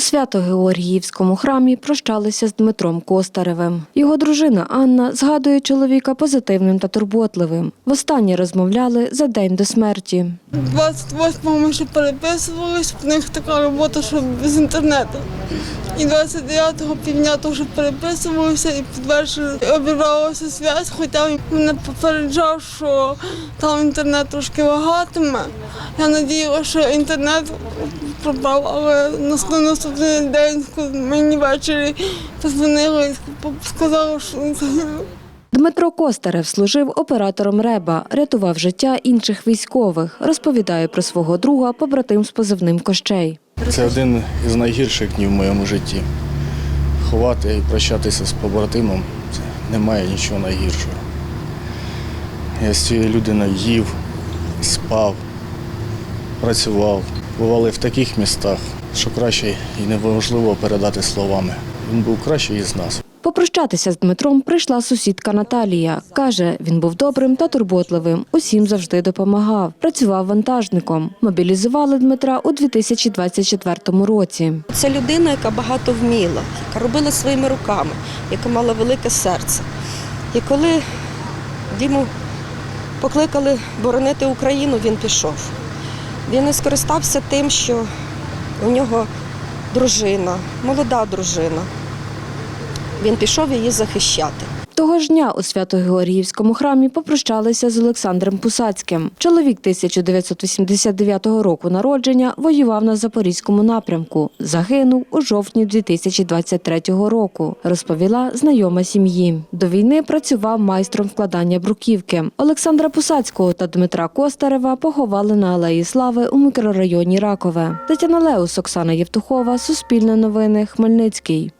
У Свято-Георгіївському храмі прощалися з Дмитром Костаревим. Його дружина Анна згадує чоловіка позитивним та турботливим. Востаннє розмовляли за день до смерті. 28-го ми ще переписувались, в них така робота, що без інтернету. І 29-го півдня теж переписувалися і підтверджували, обірвалася зв'язь, хоча він мене попереджав, що там інтернет трошки вагатиме. Я надіялася, що інтернет пропав, але на день мені ввечері позвонили і сказали, що. Дмитро Костарев служив оператором РЕБа, рятував життя інших військових. Розповідає про свого друга, побратим з позивним Кощей. Це один із найгірших днів в моєму житті. Ховати і прощатися з побратимом це немає нічого найгіршого. Я з цією людиною їв, спав, працював. Бували в таких містах, що краще і неможливо передати словами. Він був кращий із нас. Попрощатися з Дмитром прийшла сусідка Наталія. Каже, він був добрим та турботливим, усім завжди допомагав. Працював вантажником. Мобілізували Дмитра у 2024 році. Це людина, яка багато вміла, яка робила своїми руками, яка мала велике серце. І коли Діму покликали боронити Україну, він пішов. Він не скористався тим, що у нього дружина, молода дружина. Він пішов її захищати. Того ж дня у Свято-Георгіївському храмі попрощалися з Олександром Пусацьким. Чоловік 1989 року народження воював на Запорізькому напрямку. Загинув у жовтні 2023 року, розповіла знайома сім'ї. До війни працював майстром вкладання бруківки. Олександра Пусацького та Дмитра Костарева поховали на Алеї Слави у мікрорайоні Ракове. Тетяна Леус, Оксана Євтухова, Суспільне новини, Хмельницький.